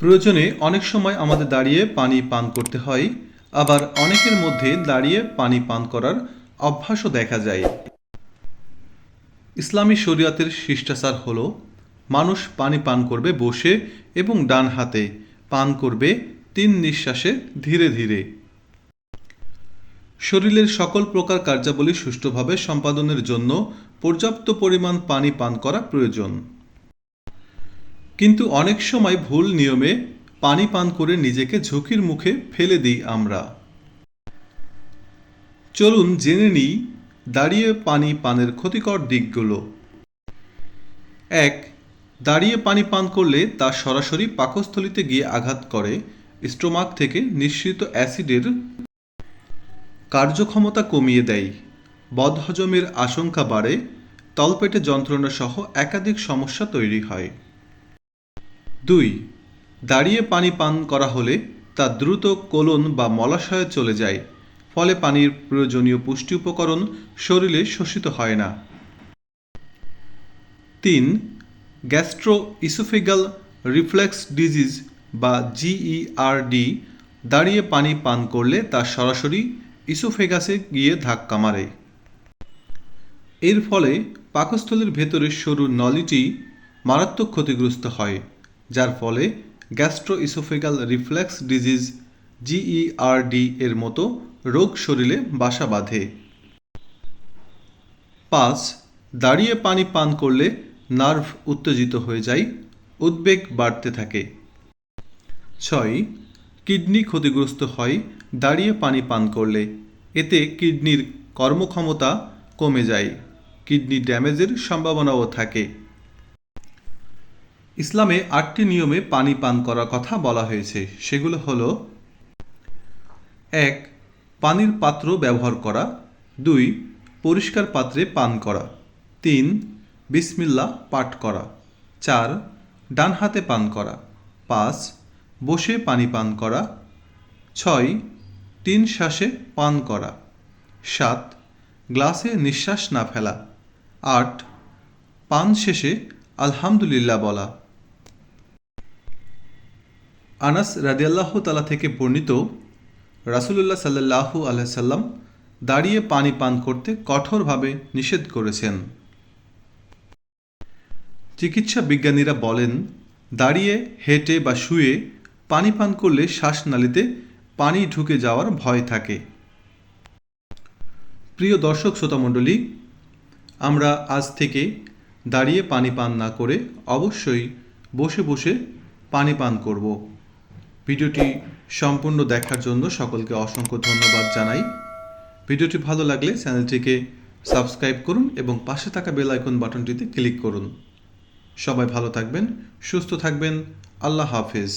প্রয়োজনে অনেক সময় আমাদের দাঁড়িয়ে পানি পান করতে হয়, আবার অনেকের মধ্যে দাঁড়িয়ে পানি পান করার অভ্যাসও দেখা যায়। ইসলামী শরীয়তের শিষ্টাচার হল, মানুষ পানি পান করবে বসে এবং ডান হাতে, পান করবে তিন নিঃশ্বাসে ধীরে ধীরে। শরীরের সকল প্রকার কার্যাবলী সুষ্ঠুভাবে সম্পাদনের জন্য পর্যাপ্ত পরিমাণ পানি পান করা প্রয়োজন। কিন্তু অনেক সময় ভুল নিয়মে পানি পান করে নিজেকে ঝুঁকির মুখে ফেলে দিই আমরা। চলুন জেনে নিই দাঁড়িয়ে পানি পানের ক্ষতিকর দিকগুলো। এক, দাঁড়িয়ে পানি পান করলে তা সরাসরি পাকস্থলিতে গিয়ে আঘাত করে, স্টোমাক থেকে নিঃসৃত অ্যাসিডের কার্যক্ষমতা কমিয়ে দেয়, বদহজমের আশঙ্কা বাড়ে, তলপেটে যন্ত্রণা সহ একাধিক সমস্যা তৈরি হয়। দুই, দাঁড়িয়ে পানি পান করা হলে তা দ্রুত কোলন বা মলাশয়ে চলে যায়, ফলে পানির প্রয়োজনীয় পুষ্টি উপকরণ শরীরে শোষিত হয় না। তিন গ্যাস্ট্রো ইসোফেগাল রিফ্লেক্স ডিজিজ বা জিইআরডি দাঁড়িয়ে পানি পান করলে তা সরাসরি ইসোফেগাসে গিয়ে ধাক্কা মারে। এর ফলে পাকস্থলীর ভেতরের সরু নলিটি মারাত্মক ক্ষতিগ্রস্ত হয়। যার ফলে gastro oesophageal reflex disease GERD এর মতো রোগ শরীরে বাসা বাঁধে। পাঁচ, দাঁড়িয়ে পানি পান করলে নার্ভ উত্তেজিত হয়ে যায়, উদ্বেগ বাড়তে থাকে। ছয়, কিডনি ক্ষতিগ্রস্ত হয়, দাঁড়িয়ে পানি পান করলে। এতে কিডনির কর্মক্ষমতা কমে যায়, কিডনি ড্যামেজের সম্ভাবনাও থাকে। ইসলামে আটটি নিয়মে পানি পান করার কথা বলা হয়েছে। সেগুলো হলো, এক, পানির পাত্র ব্যবহার করা। দুই, পরিষ্কার পাত্রে পান করা। তিন বিসমিল্লা পাঠ করা। চার, ডান হাতে পান করা। পাঁচ, বসে পানি পান করা। ছয়, তিন শ্বাসে পান করা। সাত, গ্লাসে নিঃশ্বাস না ফেলা। আট, পান শেষে আলহামদুলিল্লাহ বলা। আনাস রাদিয়াল্লাহ তালা থেকে বর্ণিত, রাসুলুল্লাহ সাল্লাহু আলহাম দাঁড়িয়ে পানি পান করতে কঠোরভাবে নিষেধ করেছেন। চিকিৎসা বিজ্ঞানীরা বলেন, দাঁড়িয়ে হেঁটে বা শুয়ে পানি পান করলে শ্বাসনালীতে পানি ঢুকে যাওয়ার ভয় থাকে। প্রিয় দর্শক শ্রোতামণ্ডলী আমরা আজ থেকে দাঁড়িয়ে পানি পান না করে অবশ্যই বসে বসে পানি পান করব। ভিডিওটি সম্পূর্ণ দেখার জন্য সকলকে অসংখ্য ধন্যবাদ জানাই। ভিডিওটি ভালো লাগলে চ্যানেলটিকে সাবস্ক্রাইব করুন এবং পাশে থাকা বেল আইকন বাটনটিতে ক্লিক করুন। সবাই ভালো থাকবেন, সুস্থ থাকবেন। আল্লাহ হাফেজ।